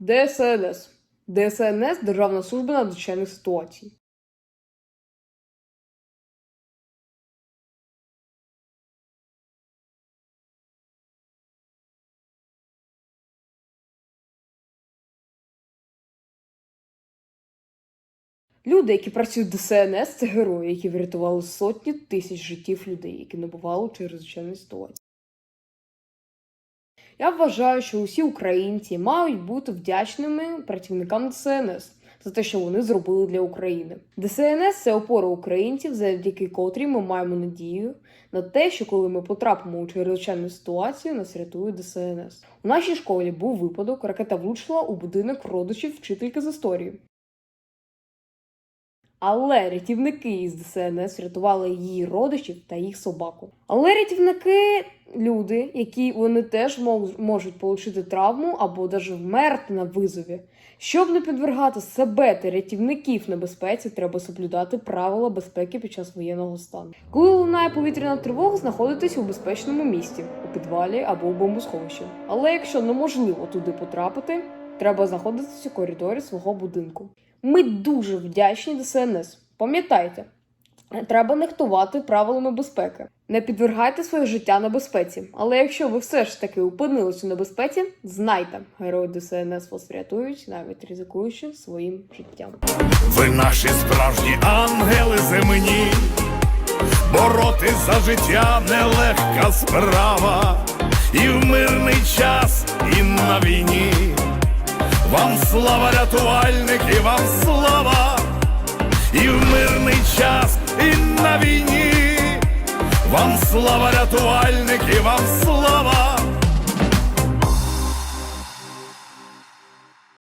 ДСНС. ДСНС Державна служба надзвичайних ситуацій. Люди, які працюють в ДСНС, це герої, які врятували сотні тисяч життів людей, які набували через звичайні ситуації. Я вважаю, що усі українці мають бути вдячними працівникам ДСНС за те, що вони зробили для України. ДСНС це опора українців, завдяки котрій ми маємо надію на те, що коли ми потрапимо у чрезвичайну ситуацію, нас рятує ДСНС. У нашій школі був випадок, ракета влучила у будинок родичів вчительки з історії. Але рятівники із ДСНС врятували її родичів та їх собаку. Але рятівники люди, які вони теж мож- можуть отримати травму або навіть вмерти на визові. Щоб не підвергати себе та рятівників небезпеці, треба соблюдати правила безпеки під час воєнного стану. Коли лунає повітряна тривога, знаходитесь у безпечному місці у підвалі або у бомбосховищі. Але якщо неможливо туди потрапити, треба знаходитись у коридорі свого будинку. Ми дуже вдячні ДСНС. Пам'ятайте, треба нехтувати правилами безпеки. Не підвергайте своє життя небезпеці. Але якщо ви все ж таки опинились у небезпеці, знайте, герої ДСНС вас врятують, навіть ризикуючи своїм життям. Ви наші справжні ангели земні, боротись за життя нелегка справа, і в мирний час. Вам слава, рятувальники, вам слава, і в мирний час, і на війні. Вам слава, рятувальники, вам слава.